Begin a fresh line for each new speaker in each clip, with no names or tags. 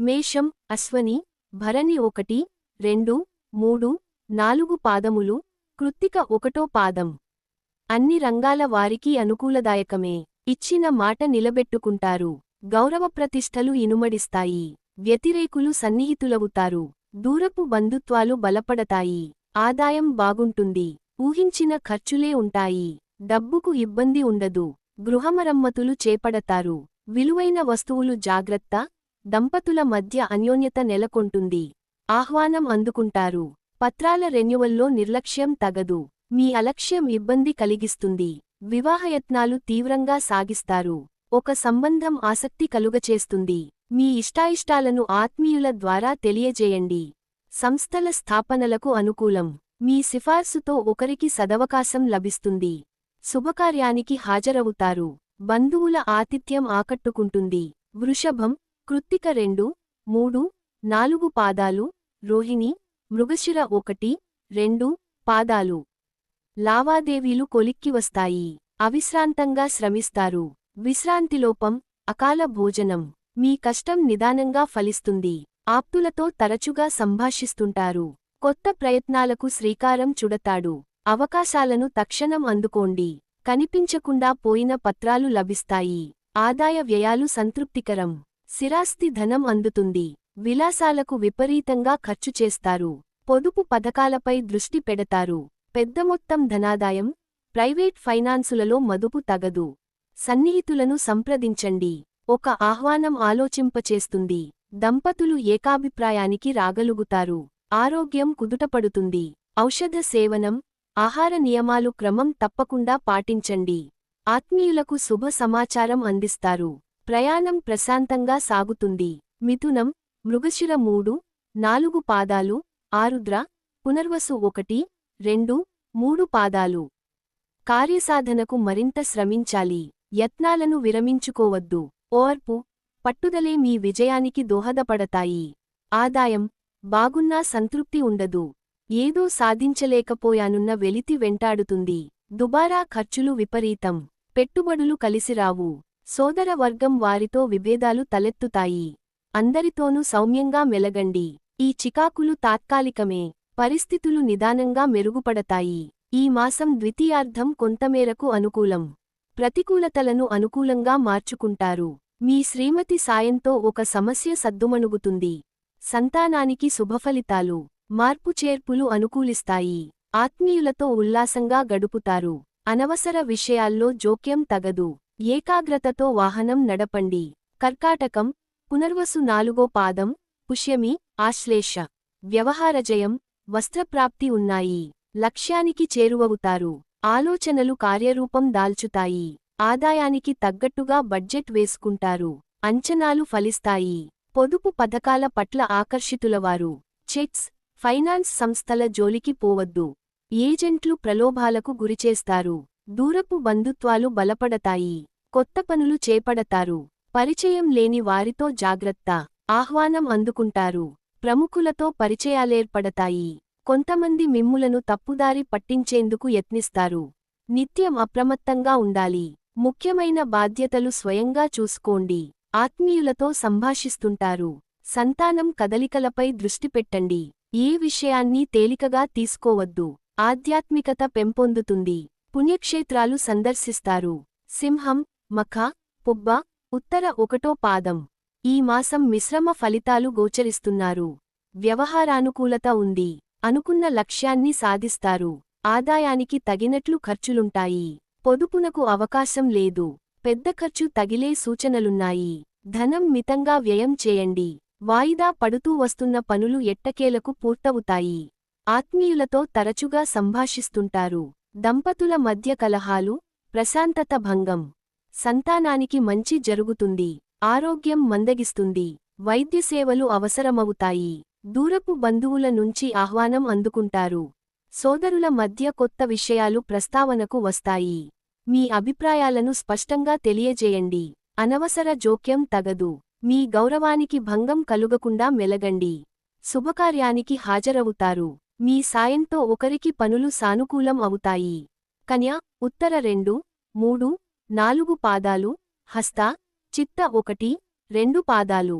మేషం అశ్వని భరణి ఒకటి రెండు మూడు నాలుగు పాదములు కృత్తిక ఒకటో పాదం. అన్ని రంగాల వారికి అనుకూలదాయకమే. ఇచ్చిన మాట నిలబెట్టుకుంటారు. గౌరవప్రతిష్టలు ఇనుమడిస్తాయి. వ్యతిరేకులు సన్నిహితులవుతారు. దూరపు బంధుత్వాలు బలపడతాయి. ఆదాయం బాగుంటుంది. ఊహించిన ఖర్చులే ఉంటాయి. డబ్బుకు ఇబ్బంది ఉండదు. గృహమరమ్మతులు చేపడతారు. విలువైన వస్తువులు జాగ్రత్త దంపతుల మధ్య అన్యోన్యత నెలకొంటుంది. ఆహ్వానం అందుకుంటారు. పత్రాల రెన్యువల్లో నిర్లక్ష్యం తగదు. మీ అలక్ష్యం ఇబ్బంది కలిగిస్తుంది. వివాహయత్నాలు తీవ్రంగా సాగిస్తారు. ఒక సంబంధం ఆసక్తి కలుగచేస్తుంది. మీ ఇష్టాయిష్టాలను ఆత్మీయుల ద్వారా తెలియజేయండి. సంస్థల స్థాపనలకు అనుకూలం. మీ సిఫార్సుతో ఒకరికి సదవకాశం లభిస్తుంది. శుభకార్యానికి హాజరవుతారు. బంధువుల ఆతిథ్యం ఆకట్టుకుంటుంది. వృషభం కృత్తిక రెండు మూడు నాలుగు పాదాలు రోహిణి మృగశిర ఒకటి రెండు పాదాలు. లావాదేవీలు కొలిక్కివస్తాయి అవిశ్రాంతంగా శ్రమిస్తారు. విశ్రాంతిలోపం అకాల భోజనం. మీ కష్టం నిదానంగా ఫలిస్తుంది. ఆప్తులతో తరచుగా సంభాషిస్తుంటారు. కొత్త ప్రయత్నాలకు శ్రీకారం చుడతాడు. అవకాశాలను తక్షణం అందుకోండి. కనిపించకుండా పోయిన పత్రాలు లభిస్తాయి. ఆదాయ వ్యయాలు సంతృప్తికరం. స్థిరాస్తి ధనం అందుతుంది. విలాసాలకు విపరీతంగా ఖర్చు చేస్తారు. పొదుపు పథకాలపై దృష్టి పెడతారు. పెద్ద మొత్తం ధనాదాయం ప్రైవేట్ ఫైనాన్సులలో మదుపు తగదు. సన్నిహితులను సంప్రదించండి. ఒక ఆహ్వానం ఆలోచింపచేస్తుంది. దంపతులు ఏకాభిప్రాయానికి రాగలుగుతారు. ఆరోగ్యం కుదుటపడుతుంది. ఔషధ సేవనం ఆహార నియమాలు క్రమం తప్పకుండా పాటించండి. ఆత్మీయులకు శుభ సమాచారం అందిస్తారు. ప్రయాణం ప్రశాంతంగా సాగుతుంది. మిథునం మృగశిర మూడు నాలుగు పాదాలు ఆరుద్ర పునర్వసు ఒకటి రెండు మూడు పాదాలు. కార్యసాధనకు మరింత శ్రమించాలి. యత్నాలను విరమించుకోవద్దు. ఓర్పు పట్టుదలే మీ విజయానికి దోహదపడతాయి. ఆదాయం బాగున్నా సంతృప్తి ఉండదు. ఏదో సాధించలేకపోయానున్న వెలితి వెంటాడుతుంది. దుబారా ఖర్చులు విపరీతం. పెట్టుబడులు కలిసిరావు. సోదర వర్గం వారితో విభేదాలు తలెత్తుతాయి. అందరితోనూ సౌమ్యంగా మెలగండి. ఈ చికాకులు తాత్కాలికమే. పరిస్థితులు నిదానంగా మెరుగుపడతాయి. ఈ మాసం ద్వితీయార్ధం కొంతమేరకు అనుకూలం. ప్రతికూలతలను అనుకూలంగా మార్చుకుంటారు. మీ శ్రీమతి సాయంతో ఒక సమస్య సద్దుమణుగుతుంది. సంతానానికి శుభఫలితాలు. మార్పుచేర్పులు అనుకూలిస్తాయి. ఆత్మీయులతో ఉల్లాసంగా గడుపుతారు. అనవసర విషయాల్లో జోక్యం తగదు. ఏకాగ్రతతో వాహనం నడపండి. కర్కాటకం పునర్వసు నాలుగో పాదం పుష్యమి ఆశ్లేష వ్యవహారజయం వస్త్రప్రాప్తి ఉన్నాయి. లక్ష్యానికి చేరువవుతారు. ఆలోచనలు కార్యరూపం దాల్చుతాయి. ఆదాయానికి తగ్గట్టుగా బడ్జెట్ వేసుకుంటారు. అంచనాలు ఫలిస్తాయి. పొదుపు పథకాల పట్ల ఆకర్షితులవారు. చెక్స్ ఫైనాన్స్ సంస్థల జోలికి పోవద్దు. ఏజెంట్లు ప్రలోభాలకు గురిచేస్తారు. దూరపు బంధుత్వాలు బలపడతాయి. కొత్త పనులు చేపడతారు. పరిచయం లేని వారితో జాగ్రత్త. ఆహ్వానం అందుకుంటారు. ప్రముఖులతో పరిచయాలేర్పడతాయి. కొంతమంది మిమ్ములను తప్పుదారి పట్టించేందుకు యత్నిస్తారు. నిత్యం అప్రమత్తంగా ఉండాలి. ముఖ్యమైన బాధ్యతలు స్వయంగా చూసుకోండి. ఆత్మీయులతో సంభాషిస్తుంటారు. సంతానం కదలికలపై దృష్టి పెట్టండి. ఏ విషయాన్ని తేలికగా తీసుకోవద్దు. ఆధ్యాత్మికత పెంపొందుతుంది. పుణ్యక్షేత్రాలు సందర్శిస్తారు. సింహం మఖ పుబ్బ ఉత్తర ఒకటో పాదం. ఈ మాసం మిశ్రమ ఫలితాలు గోచరిస్తున్నారు. వ్యవహారానుకూలత ఉంది. అనుకున్న లక్ష్యాన్ని సాధిస్తారు. ఆదాయానికి తగినట్లు ఖర్చులుంటాయి. పొదుపునకు అవకాశం లేదు. పెద్ద ఖర్చు తగిలే సూచనలున్నాయి. ధనం మితంగా వ్యయం చేయండి. వాయిదా పడుతూ వస్తున్న పనులు ఎట్టకేలకు పూర్తవుతాయి. ఆత్మీయులతో తరచుగా సంభాషిస్తుంటారు. దంపతుల మధ్య కలహాలు ప్రశాంతత భంగం. సంతానానికి మంచి జరుగుతుంది. ఆరోగ్యం మందగిస్తుంది. వైద్యసేవలు అవసరమవుతాయి. దూరపు బంధువుల నుంచి ఆహ్వానం అందుకుంటారు. సోదరుల మధ్య కొత్త విషయాలు ప్రస్తావనకు వస్తాయి. మీ అభిప్రాయాలను స్పష్టంగా తెలియజేయండి. అనవసర జోక్యం తగదు. మీ గౌరవానికి భంగం కలుగకుండా మెలగండి. శుభకార్యానికి హాజరవుతారు. మీ సాయంతో ఒకరికి పనులు సానుకూలం అవుతాయి. కన్య ఉత్తర రెండు మూడు నాలుగు పాదాలు హస్త చిత్త ఒకటి రెండు పాదాలు.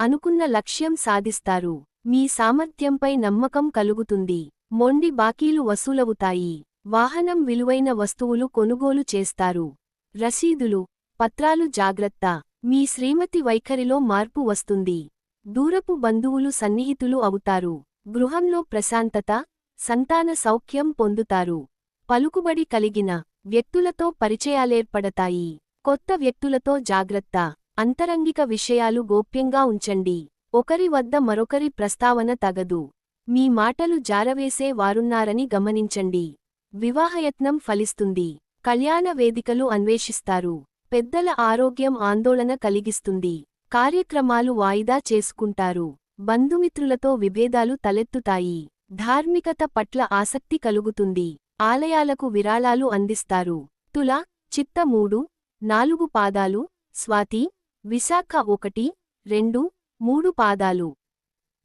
అనుకున్న లక్ష్యం సాధిస్తారు. మీ సామర్థ్యంపై నమ్మకం కలుగుతుంది. మొండి బాకీలు వసూలవుతాయి. వాహనం విలువైన వస్తువులు కొనుగోలు చేస్తారు. రసీదులు పత్రాలు జాగ్రత్త. మీ శ్రీమతి వైఖరిలో మార్పు వస్తుంది. దూరపు బంధువులు సన్నిహితులు అవుతారు. గృహంలో ప్రశాంతత సంతాన సౌఖ్యం పొందుతారు. పలుకుబడి కలిగిన వ్యక్తులతో పరిచయాలేర్పడతాయి. కొత్త వ్యక్తులతో జాగ్రత్త. అంతరంగిక విషయాలు గోప్యంగా ఉంచండి. ఒకరి వద్ద మరొకరి ప్రస్తావన తగదు. మీ మాటలు జారవేసే వారున్నారని గమనించండి. వివాహయత్నం ఫలిస్తుంది. కళ్యాణ వేదికలు అన్వేషిస్తారు. పెద్దల ఆరోగ్యం ఆందోళన కలిగిస్తుంది. కార్యక్రమాలు వాయిదా చేసుకుంటారు. బంధుమిత్రులతో విభేదాలు తలెత్తుతాయి. ధార్మికత పట్ల ఆసక్తి కలుగుతుంది. ఆలయాలకు విరాళాలు అందిస్తారు. తుల చిత్త మూడు నాలుగు పాదాలు స్వాతి విశాఖ ఒకటి రెండు మూడు పాదాలు.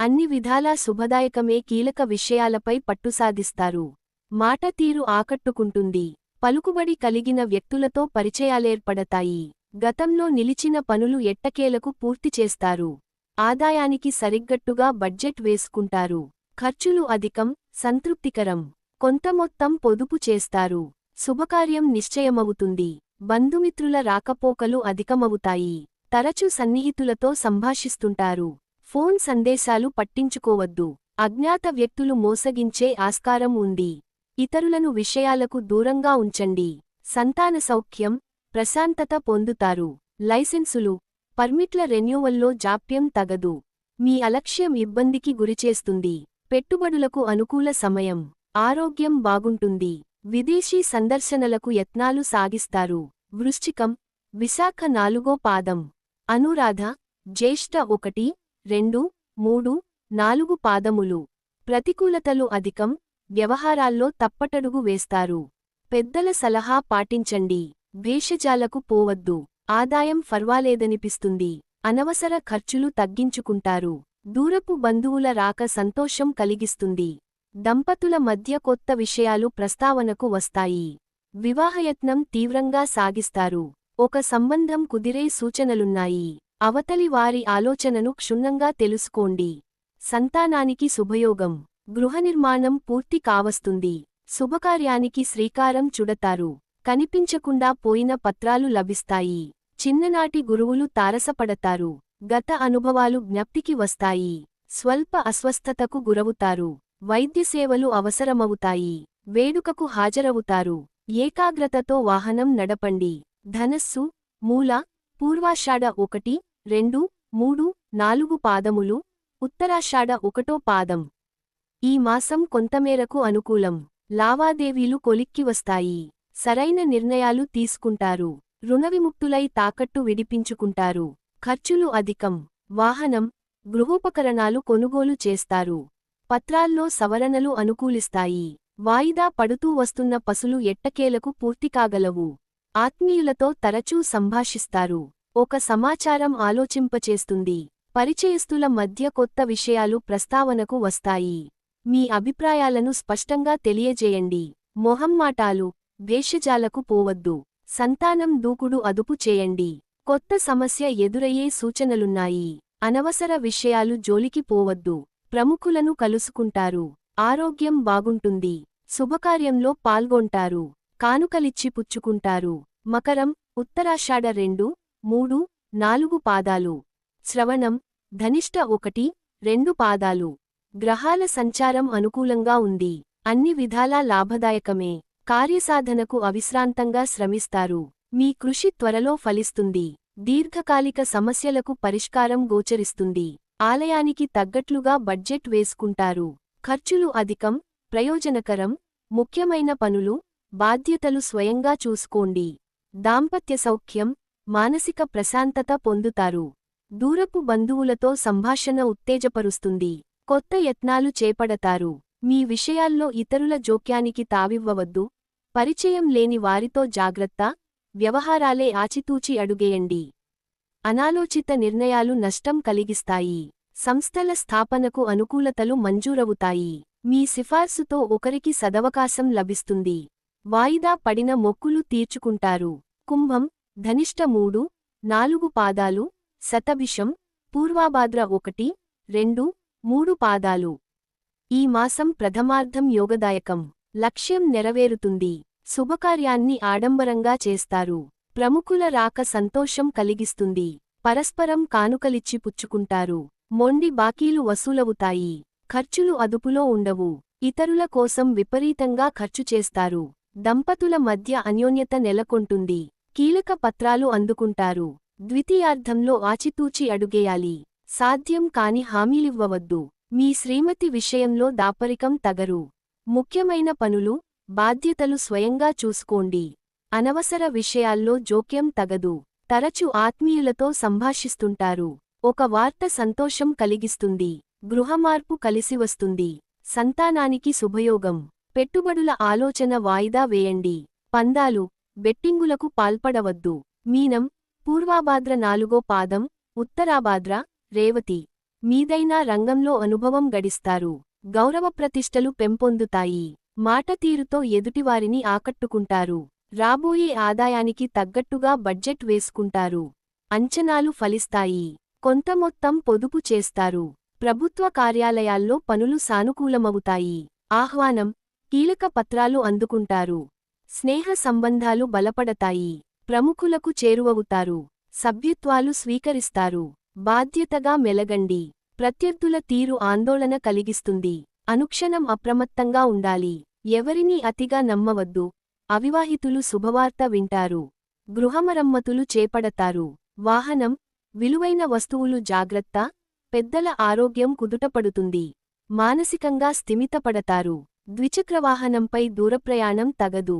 అన్ని విధాలా శుభదాయకమే కీలక విషయాలపై పట్టుసాధిస్తారు మాట తీరు ఆకట్టుకుంటుంది. పలుకుబడి కలిగిన వ్యక్తులతో పరిచయాలేర్పడతాయి. గతంలో నిలిచిన పనులు ఎట్టకేలకు పూర్తి చేస్తారు. ఆదాయానికి సరిగ్గట్టుగా బడ్జెట్ వేసుకుంటారు. ఖర్చులు అధికం సంతృప్తికరం. కొంత మొత్తం పొదుపు చేస్తారు. శుభకార్యం నిశ్చయమవుతుంది. బంధుమిత్రుల రాకపోకలు అధికమవుతాయి. తరచు సన్నిహితులతో సంభాషిస్తుంటారు. ఫోన్ సందేశాలు పట్టించుకోవద్దు. అజ్ఞాత వ్యక్తులు మోసగించే ఆస్కారం ఉంది. ఇతరులను విషయాలకు దూరంగా ఉంచండి. సంతాన సౌఖ్యం ప్రశాంతత పొందుతారు. లైసెన్సులు పర్మిట్ల రెన్యూవల్లో జాప్యం తగదు. మీ అలక్ష్యం ఇబ్బందికి గురిచేస్తుంది. పెట్టుబడులకు అనుకూల సమయం. ఆరోగ్యం బాగుంటుంది. విదేశీ సందర్శనలకు యత్నాలు సాగిస్తారు. వృశ్చికం విశాఖ నాలుగో పాదం. అనురాధ జ్యేష్ఠ ఒకటి రెండు మూడు నాలుగు పాదములు. ప్రతికూలతలు అధికం వ్యవహారాల్లో తప్పటడుగు వేస్తారు. పెద్దల సలహా పాటించండి. భేషజాలకు పోవద్దు. ఆదాయం ఫర్వాలేదనిపిస్తుంది. అనవసర ఖర్చులు తగ్గించుకుంటారు. దూరపు బంధువుల రాక సంతోషం కలిగిస్తుంది. దంపతుల మధ్య కొత్త విషయాలు ప్రస్తావనకు వస్తాయి. వివాహయత్నం తీవ్రంగా సాగిస్తారు. ఒక సంబంధం కుదిరే సూచనలున్నాయి. అవతలి వారి ఆలోచనను క్షుణ్ణంగా తెలుసుకోండి. సంతానానికి శుభయోగం. గృహనిర్మాణం పూర్తి కావస్తుంది. శుభకార్యానికి శ్రీకారం చుడతారు. కనిపించకుండా పోయిన పత్రాలు లభిస్తాయి. చిన్ననాటి గురువులు తారసపడతారు. గత అనుభవాలు జ్ఞప్తికి వస్తాయి. స్వల్ప అస్వస్థతకు గురవుతారు. వైద్య సేవలు అవసరమవుతాయి. వేడుకకు హాజరవుతారు. ఏకాగ్రతతో వాహనం నడపండి. ధనస్సు మూల పూర్వాషాఢ ఒకటి రెండు మూడు నాలుగు పాదములు ఉత్తరాషాఢ ఒకటో పాదం. ఈ మాసం కొంతమేరకు అనుకూలం. లావాదేవీలు కొలిక్కి వస్తాయి. సరైన నిర్ణయాలు తీసుకుంటారు. రుణవిముక్తులై తాకట్టు విడిపించుకుంటారు. ఖర్చులు అధికం. వాహనం గృహోపకరణాలు కొనుగోలు చేస్తారు. పత్రాల్లో సవరణలు అనుకూలిస్తాయి. వాయిదా పడుతూ వస్తున్న పసులు ఎట్టకేలకు పూర్తికాగలవు. ఆత్మీయులతో తరచూ సంభాషిస్తారు. ఒక సమాచారం ఆలోచింపచేస్తుంది. పరిచయస్తుల మధ్య కొత్త విషయాలు ప్రస్తావనకు వస్తాయి. మీ అభిప్రాయాలను స్పష్టంగా తెలియజేయండి. మొహమ్మాటాలు వేషజాలకు పోవద్దు. సంతానం దూకుడు అదుపు చేయండి. కొత్త సమస్య ఎదురయ్యే సూచనలున్నాయి. అనవసర విషయాలు జోలికి పోవద్దు. ప్రముఖులను కలుసుకుంటారు. ఆరోగ్యం బాగుంటుంది. శుభకార్యంలో పాల్గొంటారు. కానుకలిచ్చి పుచ్చుకుంటారు. మకరం ఉత్తరాషాఢ రెండు మూడు నాలుగు పాదాలు. శ్రవణం ధనిష్ట ఒకటి రెండు పాదాలు. గ్రహాల సంచారం అనుకూలంగా ఉంది. అన్ని విధాలా లాభదాయకమే. కార్యసాధనకు అవిశ్రాంతంగా శ్రమిస్తారు. మీ కృషి త్వరలో ఫలిస్తుంది. దీర్ఘకాలిక సమస్యలకు పరిష్కారం గోచరిస్తుంది. ఆలయానికి తగ్గట్లుగా బడ్జెట్ వేసుకుంటారు. ఖర్చులు అధికం ప్రయోజనకరం ముఖ్యమైన పనులు బాధ్యతలు స్వయంగా చూసుకోండి. దాంపత్య సౌఖ్యం మానసిక ప్రశాంతత పొందుతారు. దూరపు బంధువులతో సంభాషణ ఉత్తేజపరుస్తుంది. కొత్త యత్నాలు చేపడతారు. మీ విషయాల్లో ఇతరుల జోక్యానికి తావివ్వవద్దు. పరిచయం లేని వారితో జాగ్రత్త వ్యవహారాలే ఆచితూచి అడుగేయండి. అనాలోచిత నిర్ణయాలు నష్టం కలిగిస్తాయి. సంస్థల స్థాపనకు అనుకూలతలు మంజూరవుతాయి. మీ సిఫార్సుతో ఒకరికి సదవకాశం లభిస్తుంది. వాయిదా పడిన మొక్కులు తీర్చుకుంటారు. కుంభం ధనిష్ట మూడు నాలుగు పాదాలు శతభిషం పూర్వాభాద్ర ఒకటి రెండు మూడు పాదాలు. ఈ మాసం ప్రథమార్థం యోగదాయకం. లక్ష్యం నెరవేరుతుంది. శుభకార్యాన్ని ఆడంబరంగా చేస్తారు. ప్రముఖుల రాక సంతోషం కలిగిస్తుంది. పరస్పరం కానుకలిచ్చి పుచ్చుకుంటారు. మొండి బాకీలు వసూలవుతాయి. ఖర్చులు అదుపులో ఉండవు. ఇతరుల కోసం విపరీతంగా ఖర్చు చేస్తారు. దంపతుల మధ్య అన్యోన్యత నెలకొంటుంది. కీలక పత్రాలు అందుకుంటారు. ద్వితీయార్థంలో ఆచితూచి అడుగేయాలి. సాధ్యం కాని హామీలివ్వవద్దు. మీ శ్రీమతి విషయంలో దాపరికం తగరు. ముఖ్యమైన పనులు బాధ్యతలు స్వయంగా చూసుకోండి. అనవసర విషయాల్లో జోక్యం తగదు. తరచు ఆత్మీయులతో సంభాషిస్తుంటారు. ఒక వార్త సంతోషం కలిగిస్తుంది. గృహమార్పు కలిసివస్తుంది సంతానానికి శుభయోగం. పెట్టుబడుల ఆలోచన వాయిదా వేయండి. పందాలు బెట్టింగులకు పాల్పడవద్దు. మీనం పూర్వాభాద్ర నాలుగో పాదం ఉత్తరాభాద్ర రేవతి. మీదైనా రంగంలో అనుభవం గడిస్తారు. గౌరవ ప్రతిష్టలు పెంపొందుతాయి. మాటతీరుతో ఎదుటివారిని ఆకట్టుకుంటారు. రాబోయే ఆదాయానికి తగ్గట్టుగా బడ్జెట్ వేసుకుంటారు. అంచనాలు ఫలిస్తాయి. కొంత మొత్తం పొదుపు చేస్తారు. ప్రభుత్వ కార్యాలయాల్లో పనులు సానుకూలమవుతాయి. ఆహ్వానం కీలక పత్రాలు అందుకుంటారు. స్నేహ సంబంధాలు బలపడతాయి. ప్రముఖులకు చేరువవుతారు. సభ్యత్వాలు స్వీకరిస్తారు. బాధ్యతగా మెలగండి. ప్రత్యర్థుల తీరు ఆందోళన కలిగిస్తుంది. అనుక్షణం అప్రమత్తంగా ఉండాలి. ఎవరినీ అతిగా నమ్మవద్దు. అవివాహితులు శుభవార్త వింటారు. గృహమరమ్మతులు చేపడతారు. వాహనం విలువైన వస్తువులు జాగ్రత్త పెద్దల ఆరోగ్యం కుదుటపడుతుంది. మానసికంగా స్థిమితపడతారు. ద్విచక్రవాహనంపై దూరప్రయాణం తగదు.